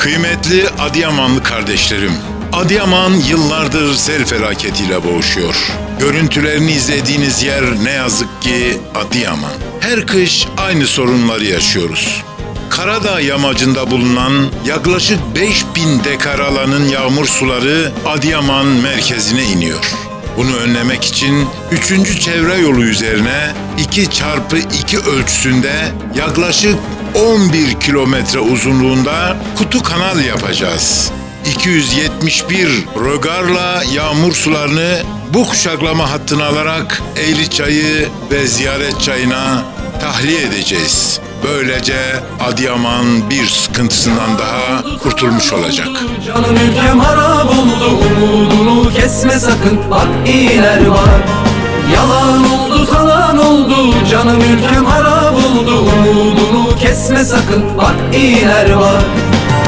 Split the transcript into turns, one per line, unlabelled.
Kıymetli Adıyamanlı kardeşlerim, Adıyaman yıllardır sel felaketiyle boğuşuyor. Görüntülerini izlediğiniz yer ne yazık ki Adıyaman. Her kış aynı sorunları yaşıyoruz. Karadağ yamacında bulunan yaklaşık 5000 dekar alanın yağmur suları Adıyaman merkezine iniyor. Bunu önlemek için 3. çevre yolu üzerine 2 çarpı 2 ölçüsünde yaklaşık 11 kilometre uzunluğunda kutu kanal yapacağız. 271 rögarla yağmur sularını bu kuşaklama hattına alarak Eğri Çayı ve Ziyaret Çayı'na tahliye edeceğiz. Böylece Adıyaman bir sıkıntısından daha kurtulmuş olacak.
Canım sakın Bak iyiler var. Yalan oldu talan oldu Canım ülkem harap oldu Umudunu kesme sakın Bak iyiler var